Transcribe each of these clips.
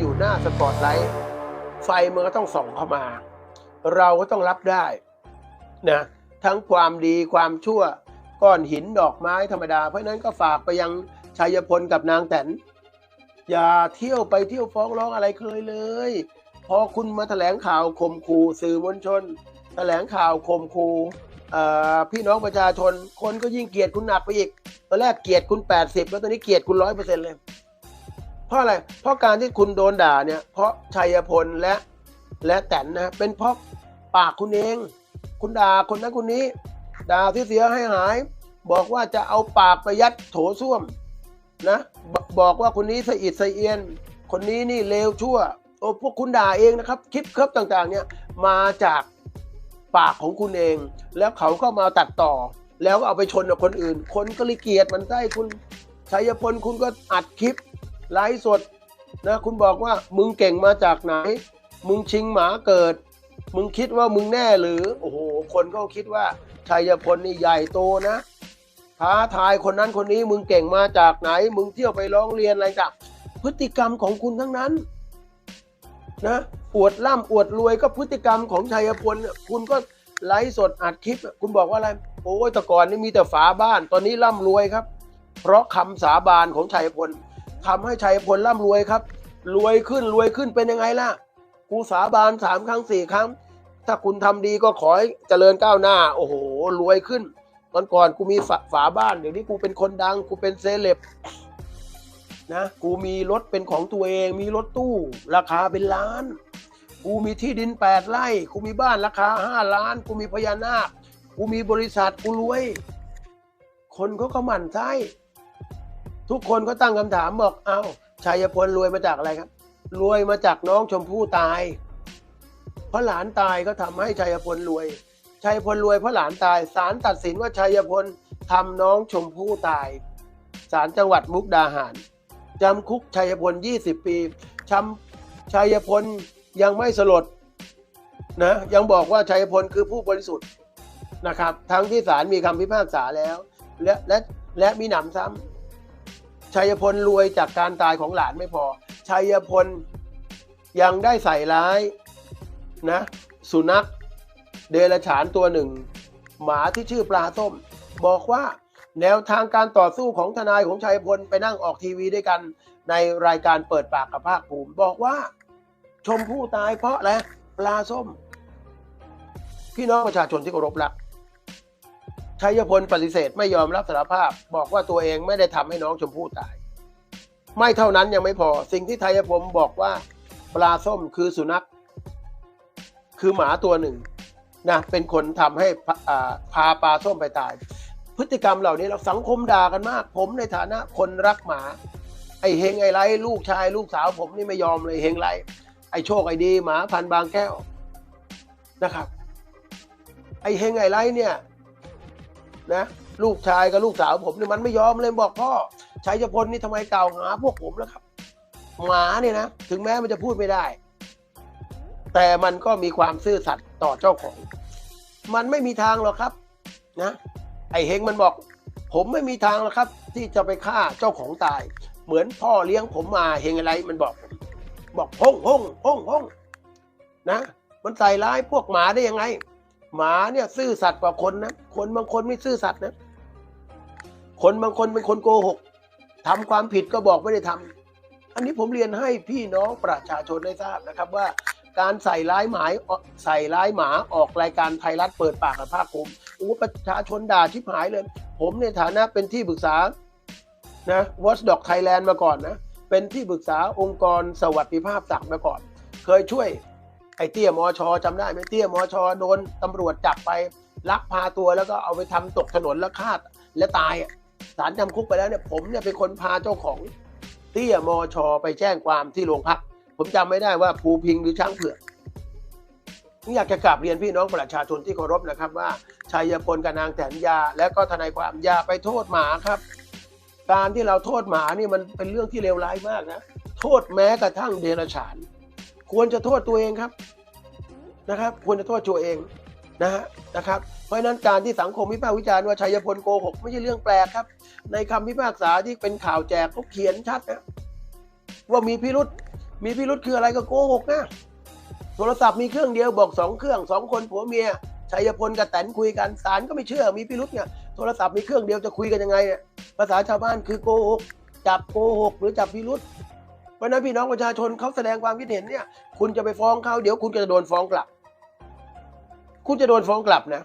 อยู่หน้าสปอตไลท์ไฟมันก็ต้องส่องเข้ามา เราก็ต้องรับได้นะทั้งความดีความชั่วก้อนหินดอกไม้ธรรมดา เพราะนั้นก็ฝากไปยังชัยพลกับนางแตนอย่าเที่ยวไปเที่ยวฟ้องร้องอะไรเคยเลย พอคุณมาแถลงข่าวข่มขู่สื่อมวลชน แถลงข่าวข่มขู่พี่น้องประชาชน คนก็ยิ่งเกลียดคุณหนักไปอีกตอนแรกเกลียดคุณ 80 แล้วตอนนี้เกลียดคุณร้อยเปอร์เซ็นต์เลย เพราะอะไร เพราะการที่คุณโดนด่าเนี่ย เพราะชัยพลและและแตนนะ เป็นเพราะปากคุณเอง คุณด่าคนนั้นคนนี้ ด่าที่เสียให้หาย บอกว่าจะเอาปากไปยัดโถส้วมนะบบอกว่าคนนี้สะอิดสะเอียน คนนี้นี่เลวชั่ว โอ้พวกคุณด่าเองนะครับ คลิปเคิบต่างๆ เนี่ยมาจากปากของคุณเอง แล้วเขาก็มาตัดต่อ แล้วก็เอาไปชนกับคนอื่น คนก็เลยเกลียดมันได้คุณชัยพลคุณก็อัดคลิป ไลฟ์สดนะคุณบอกว่ามึงเก่งมาจากไหน มึงชิงหมาเกิด มึงคิดว่ามึงแน่หรือ โอ้โห คนก็คิดว่าชัยพลนี่ใหญ่โตนะท้าทายคนนั้นคนนี้มึงเก่งมาจากไหน มึงเที่ยวไปร้องเรียนอะไรต่างพฤติกรรมของคุณทั้งนั้นนะอวดร่ำอวดรวยก็พฤติกรรมของชัยพลคุณก็ไลฟ์สดอัดคลิป คุณบอกว่าอะไรโอ้ยแต่ก่อนนี่มีแต่ฝาบ้าน ตอนนี้ร่ำรวยครับ เพราะคำสาบานของชัยพล ทำให้ชัยพลร่ำรวยครับ รวยขึ้นรวยขึ้นเป็นยังไงล่ะกูสาบานสามครั้งสี่ครั้ง ถ้าคุณทำดีก็ขอให้เจริญก้าวหน้า โอ้โห รวยขึ้นตอนก่อนกูมีฝาฝาบ้าน เดี๋ยวนี้กูเป็นคนดัง กูเป็นเซเลบนะกูมีรถเป็นของตัวเอง มีรถตู้ ราคาเป็นล้าน กูมีที่ดินแปดไร่กูมีบ้านราคาห้าล้าน กูมีพญานาคกูมีบริษัทกูรวย คนเขาก็หมั่นไส้ ทุกคนก็ตั้งคำถามบอกเอ้าชัยพลรวยมาจากอะไรครับ รวยมาจากน้องชมพู่ตาย เพราะหลานตายก็ทำให้ชัยพลรวย ชัยพลรวยเพราะหลานตายศาลตัดสินว่าชัยพลทำน้องชมพู่ตายศาลจังหวัดมุกดาหารจำคุกชัยพล 20 ปีชำชัยพลยังไม่สลดนะยังบอกว่าชัยพลคือผู้บริสุทธิ์นะครับ ทั้งที่ศาลมีคำพิพากษาแล้ว และและและมีหนำซ้ำ ชัยพลรวยจากการตายของหลานไม่พอ ชัยพลยังได้ใส่ร้ายนะ สุนัขเดรัจฉานตัวหนึ่ง หมาที่ชื่อปลาส้ม บอกว่าแนวทางการต่อสู้ของทนายของชัยพลไปนั่งออกทีวีด้วยกันในรายการเปิดปากกับภาคภูมิบอกว่า ชมพู่ตายเพราะอะไรปลาส้ม พี่น้องประชาชนที่เคารพรัก ชัยพลปฏิเสธไม่ยอมรับสารภาพ บอกว่าตัวเองไม่ได้ทำให้น้องชมพู่ตาย ไม่เท่านั้นยังไม่พอ สิ่งที่ชัยพลบอกว่าปลาส้มคือสุนัข คือหมาตัวหนึ่งนะเป็นคนทำให้พาปลาส้มไปตาย พฤติกรรมเหล่านี้เราสังคมด่ากันมาก ผมในฐานะคนรักหมา ไอเฮงไอไรลูกชาย ลูกสาวผมนี่ไม่ยอมเลยเฮงไรไอโชคไอดีหมาพันบางแก้วนะครับ ไอเฮงไอไรเนี่ย นะลูกชายกับลูกสาวผมเนี่ยมันไม่ยอมเลยบอกพ่อชัยพลนี่ทำไมกล่าวหาพวกผมแล้วครับ หมาเนี่ยนะถึงแม้มันจะพูดไม่ได้ แต่มันก็มีความซื่อสัตย์ต่อเจ้าของ มันไม่มีทางหรอกครับนะไอเฮงมันบอก ผมไม่มีทางหรอกครับ ที่จะไปฆ่าเจ้าของตาย เหมือนพ่อเลี้ยงผมมาเฮงอะไรมันบอก บอกห้องห้องห้องห้องนะ มันใส่ร้ายพวกหมาได้ยังไง หมาเนี่ยซื่อสัตย์กว่าคนนะคนบางคนไม่ซื่อสัตย์นะคนบางคนเป็นคนโกหกทำความผิดก็บอกไม่ได้ทำอันนี้ผมเรียนให้พี่น้องประชาชนได้ทราบนะครับว่าการใส่ร้ายหมายใส่ร้ายหมาออกรายการไทยรัฐเปิดปากกับภาคภูมิโอ้ประชาชนด่าชิบหายเลย ผมในฐานะเป็นที่ปรึกษานะ Watchdog Thailand มาก่อนนะ เป็นที่ปรึกษาองค์กรสวัสดิภาพสัตว์มาก่อน เคยช่วย ไอ้เตี้ยมอชอจำได้ไหมเตี้ยมอชอโดนตำรวจจับไปลักพาตัวแล้วก็เอาไปทำตกถนนแล้วฆ่าและตายอะศาลจำคุกไปแล้วเนี่ยผมเนี่ยเป็นคนพาเจ้าของเตี้ยมอชอไปแจ้งความที่โรงพัก ผมจำไม่ได้ว่าภูพิงหรือช้างเผือกผมอยากจะกราบเรียนพี่น้องประชาชนที่เคารพนะครับว่าชัยพลกับนางแสนยา และก็ทนายความอย่าไปโทษหมาครับ การที่เราโทษหมานี่มันเป็นเรื่องที่เลวร้ายมากนะ โทษแม้กระทั่งเดรัจฉาน ควรจะโทษตัวเองครับนะครับ ควรจะโทษตัวเองนะฮะนะครับ เพราะฉะนั้นการที่สังคมวิพากษ์วิจารณ์ว่าชัยพลโกหกไม่ใช่เรื่องแปลกครับ ในคำพิพากษาที่เป็นข่าวแจกเขาเขียนชัดนะว่ามีพิรุษมีพิรุษคืออะไรก็โกหกนะโทรศัพท์มีเครื่องเดียวบอกสองเครื่องสองคนผัวเมียชัยพลกับแตนคุยกันศาลก็ไม่เชื่อมีพิรุษเนี่ยโทรศัพท์มีเครื่องเดียวจะคุยกันยังไงเนี่ยภาษาชาวบ้านคือโกหกจับโกหกหรือจับพิรุษ เพราะนั้นพี่น้องประชาชนเขาแสดงความคิดเห็นเนี่ย คุณจะไปฟ้องเขาเดี๋ยวคุณจะโดนฟ้องกลับ คุณจะโดนฟ้องกลับนะ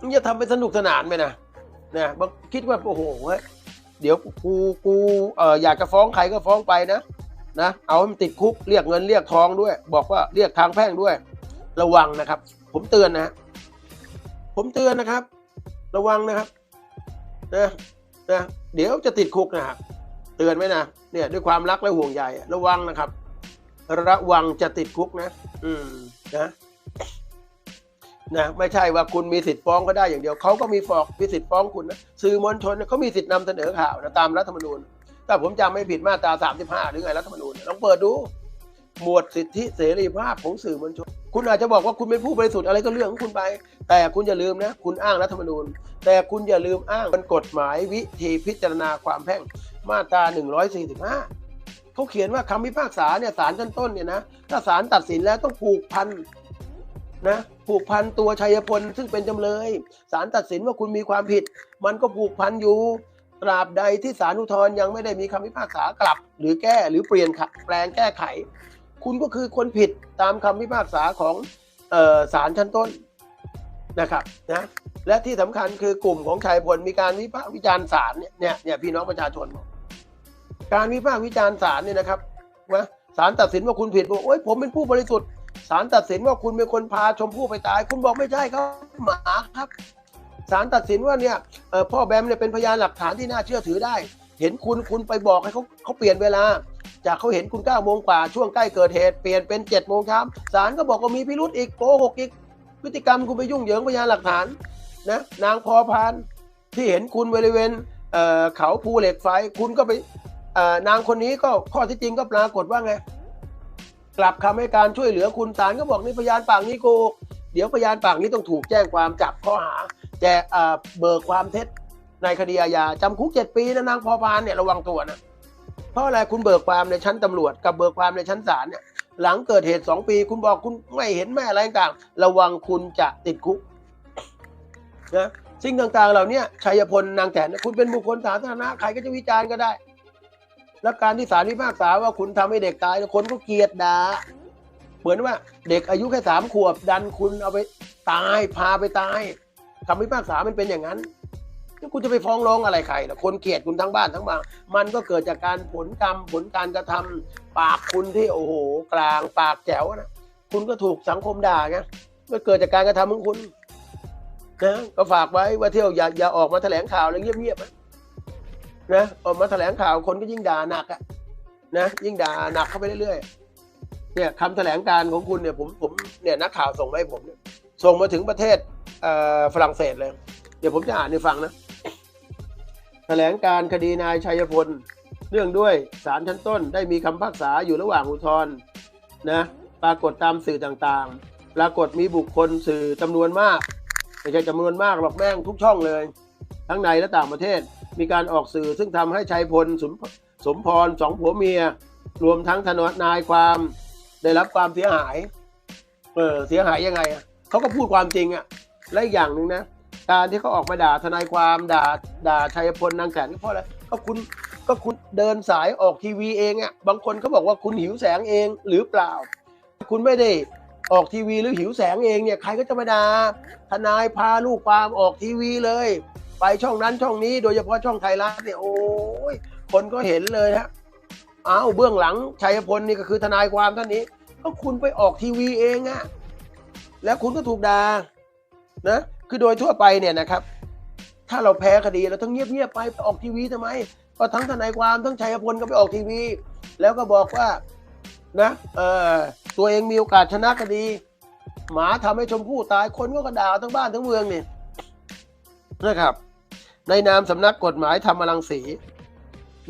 มึงจะทำเป็นสนุกสนานไหมนะนะบางคิดว่าโอ้โหเดี๋ยวกูกูเอออยากจะฟ้องใครก็ฟ้องไปนะนะเอาให้มันติดคุกเรียกเงินเรียกทองด้วย บอกว่าเรียกทางแพ่งด้วย ระวังนะครับ ผมเตือนนะผมเตือนนะครับ ระวังนะครับนะนะเดี๋ยวจะติดคุกนะครับ เตือนไว้นะเนี่ยด้วยความรักและห่วงใยระวังนะครับ ระวังจะติดคุกนะ อืมนะนะไม่ใช่ว่าคุณมีสิทธิ์ฟ้องก็ได้อย่างเดียวเขาก็มีฟอกมีสิทธิ์ฟ้องคุณนะสื่อมวลชนเขามีสิทธิ์นำเสนอข่าวนะตามรัฐธรรมนูญถ้าผมจำไม่ผิดมาตรา 35 หรือไงรัฐธรรมนูญลองเปิดดู หมวดสิทธิเสรีภาพของสื่อมวลชน คุณอาจจะบอกว่าคุณเป็นผู้บริสุทธิ์อะไรก็เรื่องของคุณไป แต่คุณอย่าลืมนะ คุณอ้างรัฐธรรมนูญ แต่คุณอย่าลืมอ้างมันกฎหมายวิธีพิจารณาความแพ่ง มาตรา 145 เขาเขียนว่าคำพิพากษาเนี่ยศาลชั้นต้นเนี่ยนะถ้าศาลตัดสินแล้วต้องผูกพันนะผูกพันตัวชัยพลซึ่งเป็นจำเลยศาลตัดสินว่าคุณมีความผิด มันก็ผูกพันอยู่ตราบใดที่ศาลอุทธรณ์ยังไม่ได้มีคำพิพากษากลับ หรือแก้หรือเปลี่ยนแปลงแก้ไข คุณก็คือคนผิดตามคำพิพากษาของศาลชั้นต้นนะครับนะและที่สำคัญคือกลุ่มของชัยพลมีการวิพากษ์วิจารณ์ศาลเนี่ยเนี่ยเนี่ยพี่น้องประชาชนบอก การวิพากษ์วิจารณ์ศาลเนี่ยนะครับว่าศาลตัดสินว่าคุณผิดบอกโอ้ยผมเป็นผู้บริสุทธิ์ศาลตัดสินว่าคุณเป็นคนพาชมพู่ไปตาย คุณบอกไม่ใช่ครับหมาครับศาลตัดสินว่าเนี่ยพ่อแบมเนี่ยเป็นพยานหลักฐานที่น่าเชื่อถือได้ เห็นคุณคุณไปบอกให้เขาเขาเปลี่ยนเวลา จากเขาเห็นคุณ9โมงกว่าช่วงใกล้เกิดเหตุเปลี่ยนเป็น7โมงเช้าศาลก็บอกว่ามีพิรุธอีกโกหกอีกพฤติกรรมคุณไปยุ่งเหยิงพยานหลักฐานนะนางพอพานที่เห็นคุณบริเวณเขาภูเหล็กไฟ คุณก็ไป นางคนนี้ก็ข้อที่จริงก็ปรากฏว่าไง กลับคำให้การช่วยเหลือคุณศาลก็บอกนี่พยานปากนี้โกหกเดี๋ยวพยานปากนี้ต้องถูกแจ้งความจับข้อหาแจกเบิกความเท็จในคดีอาญาจำคุกเจ็ดปีนะนางพอพานเนี่ยระวังตัวนะเพราะอะไรคุณเบิกความในชั้นตำรวจกับเบิกความในชั้นศาลเนี่ยหลังเกิดเหตุสองปี คุณบอกคุณไม่เห็นไม่อะไรต่างระวังคุณจะติดคุกนะสิ่งต่างๆเหล่านี้ชัยพลนางแถนคุณเป็นบุคคลสาธารณะใครก็จะวิจารณ์ก็ได้ แล้วการที่ศาลพิพากษาว่าคุณทำให้เด็กตายคนก็เกลียดด่าเหมือนว่าเด็กอายุแค่สามขวบดันคุณเอาไปตายพาไปตายคำพิพากษามันเป็นอย่างนั้นคุณจะไปฟ้องร้องอะไรใครนะคนเกลียดคุณทั้งบ้านทั้งเมืองมันก็เกิดจากการผลกรรมผลการกระทำปากคุณที่โอ้โห กลางปากแจ๋วนะคุณก็ถูกสังคมด่าไงก็เกิดจากการกระทำของคุณนะก็ฝากไว้ว่าเที่ยวอย่าอย่าออกมาแถลงข่าวแล้วเงียบๆนะ นะออกมาแถลงข่าวคนก็ยิ่งด่าหนักอะนะยิ่งด่าหนักเข้าไปเรื่อยๆเนี่ยคำแถลงการของคุณเนี่ยผมผมเนี่ยนักข่าวส่งมาให้ผมเนี่ยส่งมาถึงประเทศฝรั่งเศสเลย เดี๋ยวผมจะอ่านให้ฟังนะแถลงการคดีนายชัยพลเรื่องด้วยศาลชั้นต้นได้มีคำพิพากษาอยู่ระหว่างอุทธรณ์นะปรากฏตามสื่อต่างๆ ปรากฏมีบุคคลสื่อจำนวนมากไม่ใช่จำนวนมากหรอกแม่งทุกช่องเลย ทั้งในและต่างประเทศ มีการออกสื่อซึ่งทำให้ชัยพลสมสมพรสองผัวเมีย รวมทั้งทนนายความได้รับความเสียหาย เออเสียหายยังไงเขาก็พูดความจริงอะและอีกอย่างหนึ่งนะการที่เขาออกมาด่าทนายความด่าด่าชัยพลนางแสนก็เพราะอะไรก็คุณก็คุณเดินสายออกทีวีเองอะบางคนเขาบอกว่าคุณหิวแสงเองหรือเปล่า คุณไม่ได้ออกทีวีหรือหิวแสงเองเนี่ยใครก็จะมาด่าทนายพาลูกความออกทีวีเลย ไปช่องนั้นช่องนี้โดยเฉพาะช่องไทยรัฐเนี่ยโอ้ยคนก็เห็นเลยฮะอ้าวเบื้องหลังชัยพลนี่ก็คือทนายความท่านนี้ก็คุณไปออกทีวีเองอะแล้วคุณก็ถูกด่านะคือโดยทั่วไปเนี่ยนะครับ ถ้าเราแพ้คดีเราต้องเงียบๆไปไปออกทีวีทำไม ก็ทั้งทนายความทั้งชัยพลก็ไปออกทีวี แล้วก็บอกว่านะเออตัวเองมีโอกาสชนะคดี หมาทำให้ชมพู่ตายคนก็กระด่าทั้งบ้านทั้งเมืองเนี่ย นะครับ ในนามสำนักกฎหมายธรรมรังสี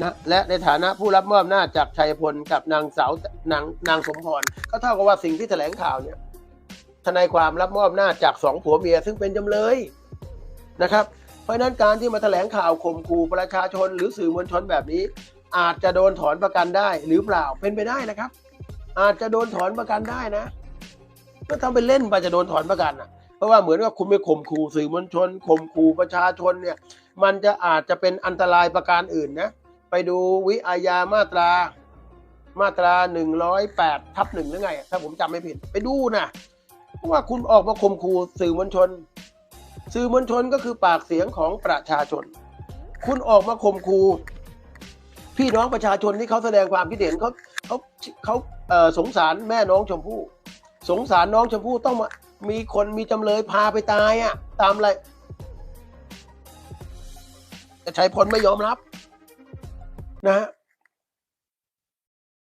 นะและในฐานะผู้รับมอบหน้าจากชัยพลกับนางสาวนางนางสมพรก็เท่ากับว่าสิ่งที่แถลงข่าวเนี่ยทนายความรับมอบหน้าจากสองผัวเมียซึ่งเป็นจำเลยนะครับ เพราะนั้นการที่มาแถลงข่าวข่มขู่ประชาชนหรือสื่อมวลชนแบบนี้ อาจจะโดนถอนประกันได้หรือเปล่าเป็นไปได้นะครับ อาจจะโดนถอนประกันได้นะก็ทำไปเล่นไปจะโดนถอนประกันอะ เพราะว่าเหมือนกับคุณไปข่มขู่สื่อมวลชนข่มขู่ประชาชนเนี่ยมันจะอาจจะเป็นอันตรายประการอื่นนะไปดูวิอาญามาตรามาตราหนึ่งร้อยแปดทับหนึ่งหรือไง ถ้าผมจำไม่ผิดไปดูนะเพราะว่าคุณออกมาข่มขู่สื่อมวลชน สื่อมวลชนก็คือปากเสียงของประชาชน คุณออกมาข่มขู่พี่น้องประชาชนที่เขาแสดงความคิดเห็นเขาเขาเขาเออสงสารแม่น้องชมพู่ สงสารน้องชมพู่ต้องมา มีคนมีจำเลยพาไปตายอะ ตามอะไรแต่ชัยพลไม่ยอมรับ นะฮะ